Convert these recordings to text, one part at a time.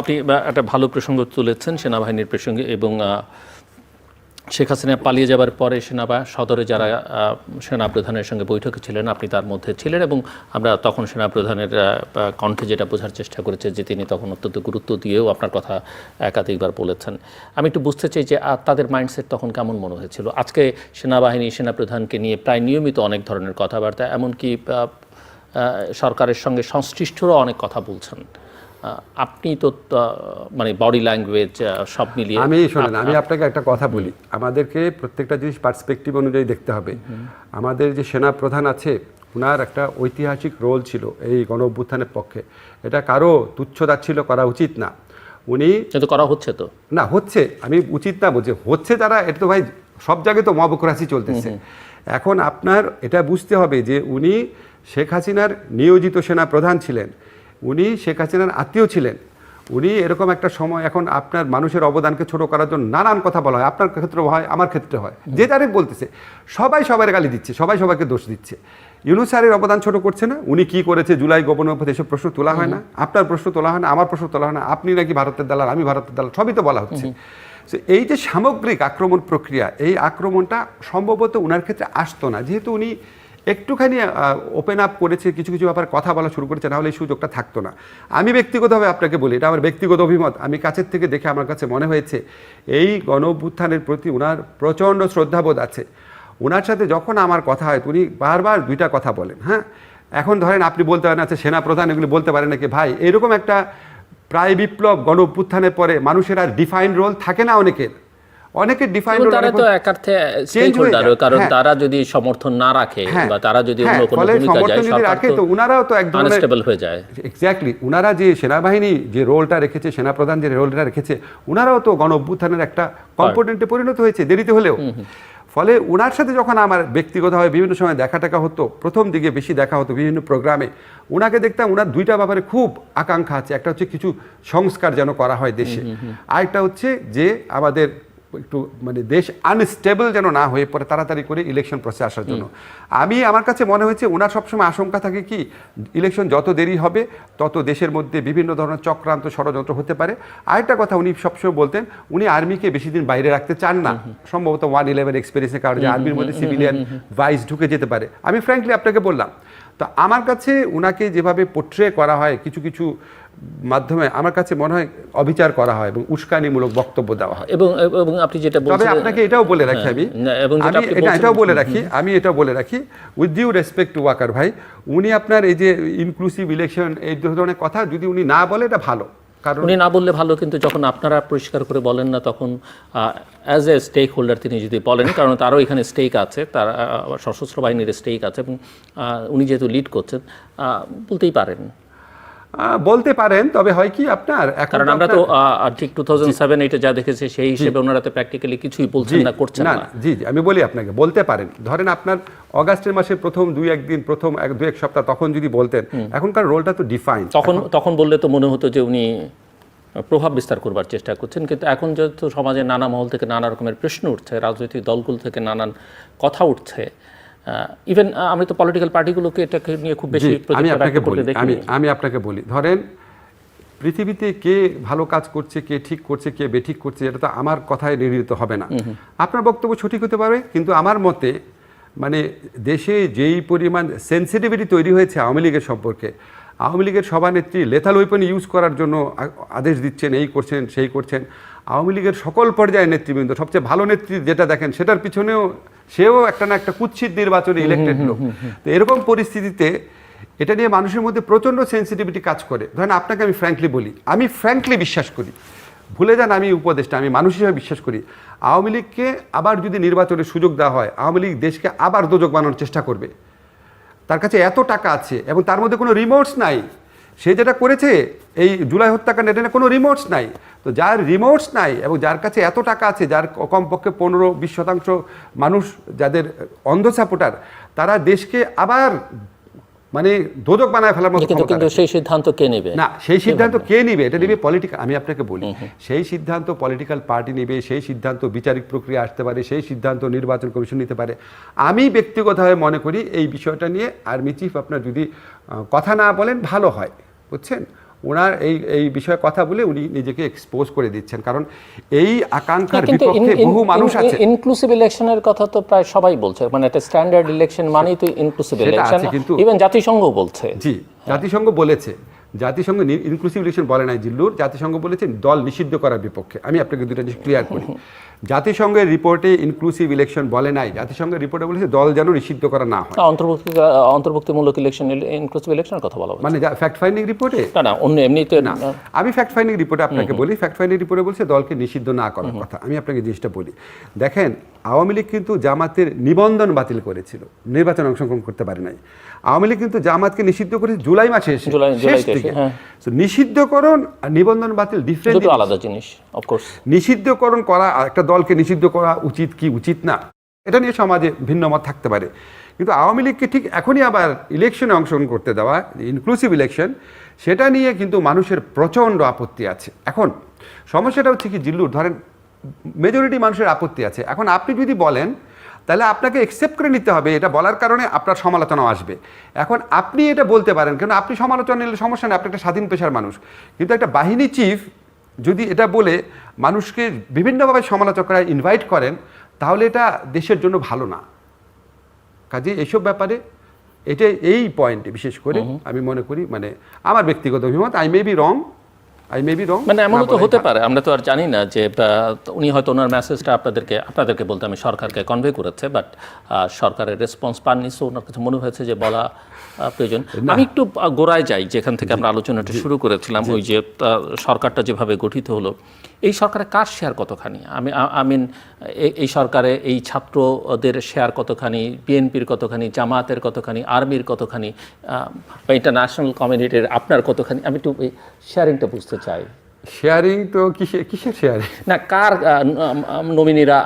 আপনি একটা ভালো প্রসঙ্গ তুলেছেন সেনাবাহিনীর প্রসঙ্গে এবং শেখ হাসিনা পালিয়ে যাবার পরে সেনাবা, সদরে যারা সেনাপ্রধানের সঙ্গে বৈঠকে ছিলেন, আপনি তার মধ্যে ছিলেন এবং আমরা তখন সেনাপ্রধানের কণ্ঠে যেটা বোঝার চেষ্টা করেছে যে তিনি তখন অত্যন্ত গুরুত্ব দিয়েও আপনার কথা একাধিকবার বলেছেন। আমি একটু বুঝতে চাই যে তাদের মাইন্ডসেট তখন কেমন মনে হয়েছিল? আজকে সেনাবাহিনী, সেনাপ্রধানকে নিয়ে প্রায় নিয়মিত অনেক ধরনের কথাবার্তা, এমনকি সরকারের সঙ্গে সংশ্লিষ্টরাও অনেক কথা বলছেন। আপনি তো মানে বডি ল্যাঙ্গুয়েজ সব মিলিয়ে আমি শোনেন আমি আপনাকে একটা কথা বলি। আমাদেরকে প্রত্যেকটা জিনিস পার্সপেক্টিভ অনুযায়ী দেখতে হবে। আমাদের যে সেনা প্রধান আছে ওনার একটা ঐতিহাসিক রোল ছিল এই গণ অভ্যুত্থানের পক্ষে। এটা কারও তুচ্ছতাচ্ছিল করা উচিত না। উনি কিন্তু করা হচ্ছে তো। না হচ্ছে। আমি উচিত না বলছি হচ্ছে তারা এটা তো ভাই সব জায়গায় তো মবক্রাসি চলতেছে। এখন আপনার এটা বুঝতে হবে যে উনি শেখ হাসিনার নিয়োজিত সেনা প্রধান ছিলেন। উনি শেখ হাসিনার আত্মীয় ছিলেন। উনি এরকম একটা সময় এখন আপনার মানুষের অবদানকে ছোট করার জন্য নানান কথা বলা হয়। আপনার ক্ষেত্রে হয় আমার ক্ষেত্রে হয়। যে যারে বলতেছে সবাই সবার গালি দিচ্ছে সবাই সবাইকে দোষ দিচ্ছে। ইউনুস স্যারের অবদান ছোট করছে না উনি কি করেছে জুলাই গোপনের উপর এসব প্রশ্ন তোলা হয় না। আপনার প্রশ্ন তোলা হয় না আমার প্রশ্ন তোলা হয় না আপনি নাকি ভারতের দালাল আমি ভারতের দালাল সবই তো বলা হচ্ছে। এই যে সামগ্রিক আক্রমণ প্রক্রিয়া এই আক্রমণটা সম্ভবত উনার ক্ষেত্রে আসতো না। যেহেতু উনি একটুখানি ওপেন আপ করেছে, কিছু কিছু ব্যাপারে কথা বলা শুরু করেছে নাহলে এই সুযোগটা থাকতো না। আমি ব্যক্তিগতভাবে আপনাকে বলি, এটা আমার ব্যক্তিগত অভিমত, আমি কাছের থেকে দেখে আমার কাছে মনে হয়েছে, এই গণ প্রতি ওনার প্রচণ্ড শ্রদ্ধাবোধ আছে। ওনার সাথে যখন আমার কথা হয় উনি বারবার দুইটা কথা বলেন হ্যাঁ? এখন ধরেন আপনি বলতে পারেন আচ্ছা সেনাপ্রধান এগুলি বলতে পারেন নাকি? ভাই, এরকম একটা প্রায় বিপ্লব গণ পরে মানুষের আর ডিফাইন রোল থাকে না অনেকের। অনেকের ডিফাইন তারা তো একার্থে স্টেক হয়ে যায়। কারণ হ্যাঁ। তারা যদি সমর্থন না রাখে হ্যাঁ, বা তারা যদি হ্যাঁ, অন্য কোনো ভূমিকা যায় সমর্থন যদি রাখে তো উনারাও তো একদম আনস্টেবল হয়ে যায়। এক্স্যাক্টলি উনারা যে সেনাবাহিনী যে রোলটা রেখেছে সেনাপ্রধান যে রোলটা রেখেছে উনারাও তো গণ অভ্যুত্থানের একটা কম্পোনেন্টে পরিণত হয়েছে দেরিতে হলেও। ফলে উনার সাথে যখন আমার ব্যক্তিগতভাবে বিভিন্ন সময় দেখা টাকা হতো প্রথম দিকে বেশি দেখা হতো বিভিন্ন প্রোগ্রামে উনাকে দেখতাম উনার দুইটা ব্যাপারে খুব আকাঙ্ক্ষা আছে। একটা হচ্ছে কিছু সংস্কার যেন করা হয় দেশে। আরেকটা হচ্ছে যে আমাদের একটু মানে দেশ আনস্টেবল যেন না হয়ে পড়ে তাড়াতাড়ি করে ইলেকশন প্রসেস আসার জন্য। আমি আমার কাছে মনে হয়েছে ওনার সবসময় আশঙ্কা থাকে কি ইলেকশন যত দেরি হবে তত দেশের মধ্যে বিভিন্ন ধরনের চক্রান্ত ষড়যন্ত্র হতে পারে। আরেকটা কথা উনি সবসময় বলতেন উনি আর্মিকে বেশি দিন বাইরে রাখতে চান না। সম্ভবত ওয়ান ইলেভেন এক্সপিরিয়েন্সের কারণে আর্মির মধ্যে সিভিলিয়ান ভাইস ঢুকে যেতে পারে। আমি ফ্র্যাঙ্কলি আপনাকে বললাম তো আমার কাছে উনাকে যেভাবে পোট্রে করা হয় কিছু কিছু মাধ্যমে আমার কাছে মনে হয় অবিচার করা হয় এবং উস্কানিমূলক বক্তব্য দেওয়া হয়। এবং এবং আপনি যেটা তবে আপনাকে এটাও বলে রাখি আমি। হ্যাঁ, যেটা আমি এটা এটাও বলে রাখি আমি এটাও বলে রাখি। With due respect to Waqar ভাই উনি আপনার এই যে ইনক্লুসিভ ইলেকশন এই ধরনের কথা যদি উনি না বলে এটা ভালো। উনি না বললে ভালো, কিন্তু যখন আপনারা পরিষ্কার করে বলেন না, তখন অ্যাজ এ স্টেক হোল্ডার তিনি যদি বলেন, কারণ তারও এখানে স্টেক আছে, তার সশস্ত্র বাহিনীর স্টেক আছে, এবং উনি যেহেতু লিড করছেন বলতেই পারেন। বলতে পারেন তবে হয় কি আপনার কারণ আমরা তো ঠিক টু থাউজেন্ড সেভেন এটা যা দেখেছি সেই হিসেবে ওনারা তো প্র্যাকটিক্যালি কিছুই বলছেন না করছেন না না। জি জি আমি বলি আপনাকে বলতে পারেন। ধরেন আপনার অগাস্টের মাসে প্রথম দুই একদিন প্রথম এক দুই এক সপ্তাহ তখন যদি বলতেন এখনকার রোলটা তো ডিফাইন তখন তখন বললে তো মনে হতো যে উনি প্রভাব বিস্তার করবার চেষ্টা করছেন কিন্তু এখন যেহেতু সমাজে নানা মহল থেকে নানা রকমের প্রশ্ন উঠছে রাজনৈতিক দলগুলো থেকে নানান কথা উঠছে ইভেন আমি তো পলিটিক্যাল পার্টিগুলোকে এটাকে নিয়ে খুব বেশি আমি আপনাকে বলি আমি আমি আপনাকে বলি ধরেন পৃথিবীতে কে ভালো কাজ করছে কে ঠিক করছে কে বেঠিক করছে এটা তো আমার কথায় নির্ণীত হবে না। আপনার বক্তব্য সঠিক হতে পারে কিন্তু আমার মতে মানে দেশে যেই পরিমাণ সেন্সিটিভিটি তৈরি হয়েছে আওয়ামী লীগের সম্পর্কে আওয়ামী লীগের সভানেত্রী লেথাল ওয়েপন ইউজ করার জন্য আদেশ দিচ্ছেন এই করছেন সেই করছেন। আওয়ামী লীগের সকল পর্যায়ের নেতৃবৃন্দ সবচেয়ে ভালো নেত্রী যেটা দেখেন সেটার পিছনেও সেও একটা না একটা কুৎসিত নির্বাচনে ইলেকটেড লোক। তো এরকম পরিস্থিতিতে এটা নিয়ে মানুষের মধ্যে প্রচণ্ড সেন্সিটিভিটি কাজ করে। ধরেন আপনাকে আমি ফ্র্যাঙ্কলি বলি আমি ফ্র্যাঙ্কলি বিশ্বাস করি। ভুলে যান আমি উপদেশটা আমি মানুষ হিসেবে বিশ্বাস করি। আওয়ামী লীগকে আবার যদি নির্বাচনের সুযোগ দেওয়া হয় আওয়ামী লীগ দেশকে আবার দোজক বানানোর চেষ্টা করবে। তার কাছে এত টাকা আছে এবং তার মধ্যে কোনো রিমোটস নাই। সে যেটা করেছে, এই জুলাই হত্যাকাণ্ড এটা কোনো রিমোটস নাই। তো যার রিমোটস নাই এবং যার কাছে এত টাকা আছে, যার কমপক্ষে পনেরো বিশ শতাংশ মানুষ, যাদের অন্ধ সাপোর্টার তারা দেশকে আবার মানে দোদক বানায় ফেলার মতো কিন্তু সেই সিদ্ধান্ত কে নেবে? না সেই সিদ্ধান্ত কে নেবে? এটা নেবে পলিটিক্যাল আমি আপনাকে বলি। সেই সিদ্ধান্ত পলিটিক্যাল পার্টি নেবে সেই সিদ্ধান্ত বিচারিক প্রক্রিয়া আসতে পারে সেই সিদ্ধান্ত নির্বাচন কমিশন নিতে পারে। আমি ব্যক্তিগতভাবে মনে করি এই বিষয়টা নিয়ে আর্মি চিফ আপনার যদি কথা না বলেন ভালো হয়। বুঝছেন? ওনার এই এই বিষয়ে কথা বলে উনি নিজেকে এক্সপোজ করে দিচ্ছেন। কারণ এই আকাঙ্ক্ষার বিপক্ষে বহু মানুষ আছে। ইনক্লুসিভ ইলেকশনের কথা তো প্রায় সবাই বলছে। মানে একটা স্ট্যান্ডার্ড ইলেকশন মানেই তো ইনক্লুসিভ ইলেকশন আছে কিন্তু- ইভেন জাতিসংঘ বলছে। জি জাতিসংঘ বলেছে। জাতিসংঘ ইনক্লুসিভ ইলেকশন বলে নাই জিল্লুর। জাতিসংঘ বলেছে দল নিষিদ্ধ করার বিপক্ষে। আমি আপনাকে দুটো জিনিস ক্লিয়ার করি। জাতিসংঘের রিপোর্টে ইনক্লুসিভ ইলেকশন বলে নাই। জাতিসংঘের রিপোর্টে বলেছে দল যেন নিষিদ্ধ করা না হয়। অন্তর্ভুক্তি অন্তর্ভুক্তিমূলক ইলেকশন ইনক্লুসিভ ইলেকশনের কথা বলা মানে ফ্যাক্ট ফাইন্ডিং রিপোর্টে? না না অন্য এমনিতে না আমি ফ্যাক্ট ফাইন্ডিং রিপোর্টে আপনাকে বলি ফ্যাক্ট ফাইন্ডিং রিপোর্টে বলছে দলকে নিষিদ্ধ না করার কথা। আমি আপনাকে জিনিসটা বলি। দেখেন আওয়ামী লীগ কিন্তু জামাতের নিবন্ধন বাতিল করেছিল। নির্বাচনে অংশগ্রহণ করতে পারে নাই। আওয়ামী লীগ কিন্তু জামাতকে নিষিদ্ধ করেছে জুলাই মাসে এসে। জুলাই- শেষ হ্যাঁ। So, নিষিদ্ধকরণ আর নিবন্ধন বাতিল ডিফারেন্ট আলাদা জিনিস অফকোর্স নিষিদ্ধকরণ করা আর একটা দলকে নিষিদ্ধ করা উচিত কি উচিত না এটা নিয়ে সমাজে ভিন্ন মত থাকতে পারে। কিন্তু আওয়ামী লীগকে ঠিক এখনই আবার ইলেকশনে অংশগ্রহণ করতে দেওয়া ইনক্লুসিভ ইলেকশন সেটা নিয়ে কিন্তু মানুষের প্রচণ্ড আপত্তি আছে। এখন সমস্যাটা হচ্ছে কি জিল্লুর ধরেন মেজরিটি মানুষের আপত্তি আছে। এখন আপনি যদি বলেন তাহলে আপনাকে একসেপ্ট করে নিতে হবে এটা বলার কারণে আপনার সমালোচনাও আসবে। এখন আপনি এটা বলতে পারেন কেন আপনি সমালোচনা নিলে সমস্যা নেই আপনি একটা স্বাধীন পেশার মানুষ। কিন্তু একটা বাহিনী চিফ যদি এটা বলে মানুষকে বিভিন্নভাবে সমালোচকরা ইনভাইট করেন তাহলে এটা দেশের জন্য ভালো না। কাজে এইসব ব্যাপারে এটা এই পয়েন্টে বিশেষ করে আমি মনে করি মানে আমার ব্যক্তিগত অভিমত I may be wrong I may be wrong মানে এমনও তো হতে পারে আমরা তো আর জানি না যে উনি হয়তো ওনার মেসেজটা আপনাদেরকে আপনাদেরকে বলতে আমি সরকারকে কনভে করেছে বাট সরকারের রেসপন্স পাননি সো ওনার কাছে মনে হয়েছে যে বলা প্রয়োজন। আমি একটু গোড়ায় যাই যেখান থেকে আমরা আলোচনাটা শুরু করেছিলাম ওই যে সরকারটা যেভাবে গঠিত হলো। এই সরকারে কার শেয়ার কতখানি? আমি আই মিন এই সরকারে এই ছাত্রদের শেয়ার কতখানি বিএনপির কতখানি জামাতের কতখানি আর্মির কতখানি বা ইন্টারন্যাশনাল কমিউনিটির আপনার কতখানি আমি একটু শেয়ারিংটা বুঝতে চাই। শেয়ারিং তো কিসে কিসের শেয়ারিং না কার নমিনিরা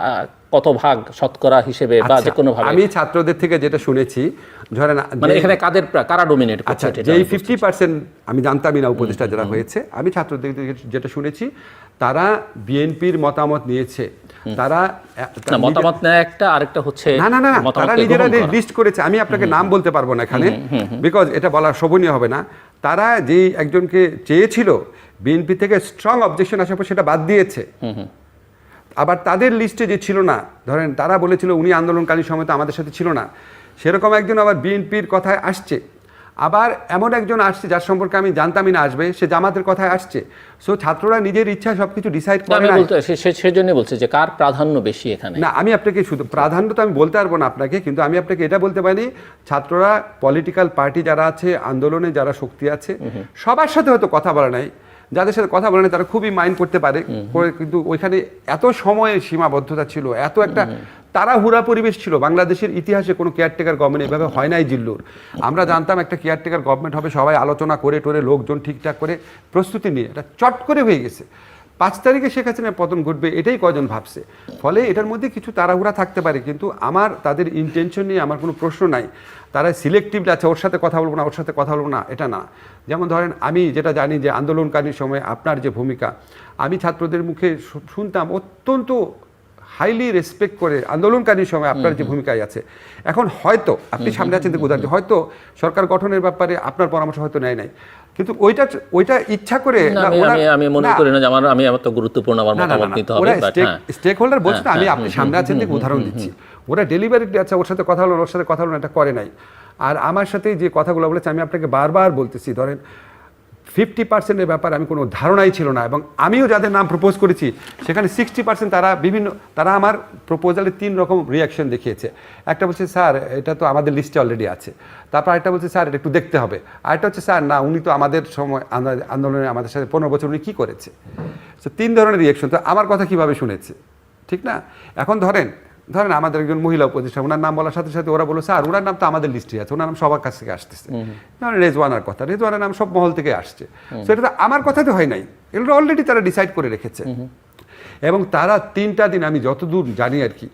কত ভাগ শতকরা হিসেবে বা যে কোনো ভাবে। আচ্ছা, আমি ছাত্রদের থেকে যেটা শুনেছি ধরেন মানে এখানে কাদের কারা ডোমিনেট আচ্ছা যেই ফিফটি পার্সেন্ট আমি জানতামই না উপদেষ্টা যারা হয়েছে আমি ছাত্রদের থেকে যেটা শুনেছি তারা বিএনপির মতামত নিয়েছে। তারা মতামত নেয় একটা আরেকটা হচ্ছে না না না তারা নিজেরা লিস্ট করেছে আমি আপনাকে নাম বলতে পারব না এখানে বিকজ এটা বলা শোভনীয় হবে না। তারা যেই একজনকে চেয়েছিল বিএনপি থেকে স্ট্রং অবজেকশন আসার পর সেটা বাদ দিয়েছে। আবার তাদের লিস্টে যে ছিল না ধরেন তারা বলেছিল উনি আন্দোলনকালীন সময় তো আমাদের সাথে ছিল না সেরকম একজন আবার বিএনপির কথায় আসছে। আবার এমন একজন আসছে যার সম্পর্কে আমি জানতামই না আসবে সে জামাতের কথায় আসছে। সো ছাত্ররা নিজের ইচ্ছায় সবকিছু ডিসাইড করে না সেজন্য বলছে যে কার প্রাধান্য বেশি এখানে? না আমি আপনাকে শুধু প্রাধান্য তো আমি বলতে পারব না আপনাকে কিন্তু আমি আপনাকে এটা বলতে পারি ছাত্ররা পলিটিক্যাল পার্টি যারা আছে আন্দোলনে যারা শক্তি আছে সবার সাথে হয়তো কথা বলা নাই। যাদের সাথে কথা বলেনি তারা খুবই মাইন্ড করতে পারে। কিন্তু ওইখানে এত সময়ের সীমাবদ্ধতা ছিল এত একটা তাড়াহুড়া পরিবেশ ছিল। বাংলাদেশের ইতিহাসে কোনো কেয়ারটেকার গভর্নমেন্ট এভাবে হয় নাই জিল্লুর। আমরা জানতাম একটা কেয়ারটেকার গভর্নমেন্ট হবে সবাই আলোচনা করে টোরে লোকজন ঠিকঠাক করে প্রস্তুতি নিয়ে এটা চট করে হয়ে গেছে। পাঁচ তারিখে শেখ হাসিনার পতন ঘটবে এটাই কজন ভাবছে। ফলে এটার মধ্যে কিছু তাড়াহুড়া থাকতে পারে কিন্তু আমার তাদের ইন্টেনশন নিয়ে আমার কোনো প্রশ্ন নাই। তারা সিলেক্টিভলি আছে ওর সাথে কথা বলব না ওর সাথে কথা বলব না এটা না। যেমন ধরেন আমি যেটা জানি যে আন্দোলনকারীর সময় আপনার যে ভূমিকা আমি ছাত্রদের মুখে শুনতাম অত্যন্ত হাইলি রেসপেক্ট করে আন্দোলনকারীর সময় আপনার যে ভূমিকায় আছে। এখন হয়তো আপনি সামনে আছেন উদাহরণ হয়তো সরকার গঠনের ব্যাপারে আপনার পরামর্শ হয়তো নেয় নাই। কিন্তু ওইটা ওইটা ইচ্ছা করে আমি মনে করি না যে আমার আমি আমার তো গুরুত্বপূর্ণ আমার মতামত নিতে হবে স্টেক- হোল্ডার বলছে না, হ্যাঁ, আমি হ্যাঁ, আপনি সামনে আছেন হুম, উদাহরণ দিচ্ছি। ওরা ডেলিভারি আচ্ছা ওর সাথে কথা হলো ওর সাথে কথা হলো এটা করে নাই। আর আমার সাথে যে কথাগুলো বলেছে আমি আপনাকে বারবার বলতেছি ধরেন ফিফটি পার্সেন্টের ব্যাপারে আমি কোনো ধারণাই ছিল না এবং আমিও যাদের নাম প্রপোজ করেছি, সেখানে সিক্সটি পার্সেন্ট তারা বিভিন্ন, তারা আমার প্রপোজালে তিন রকম রিয়াকশন দেখিয়েছে। একটা বলছে, স্যার, এটা তো আমাদের লিস্টে অলরেডি আছে। তারপর একটা বলছে, স্যার, এটা একটু দেখতে হবে। আরেকটা হচ্ছে, স্যার, না, উনি তো আমাদের সময় আন্দো- আন্দোলনে আমাদের সাথে পনেরো বছর উনি কী করেছে? তো তিন ধরনের রিয়াকশন তো আমার কথা কীভাবে শুনেছে? ঠিক না? এখন ধরেন ধরেন আমাদের একজন মহিলা উপদেষ্টা ওনার নাম বলার সাথে সাথে ওরা বলেছে আর ওনার নাম তো আমাদের লিস্টে আছে ওনার নাম সবার কাছ থেকে আসতেছে। ধরেন রেজওয়ানার কথা রেজওয়ানের নাম সব মহল থেকে আসছে। তো এটা তো আমার কথাতে হয় নাই। এগুলো অলরেডি তারা ডিসাইড করে রেখেছে। এবং তারা তিনটা দিন আমি যতদূর জানি আর কি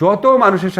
যত মানুষের সাথে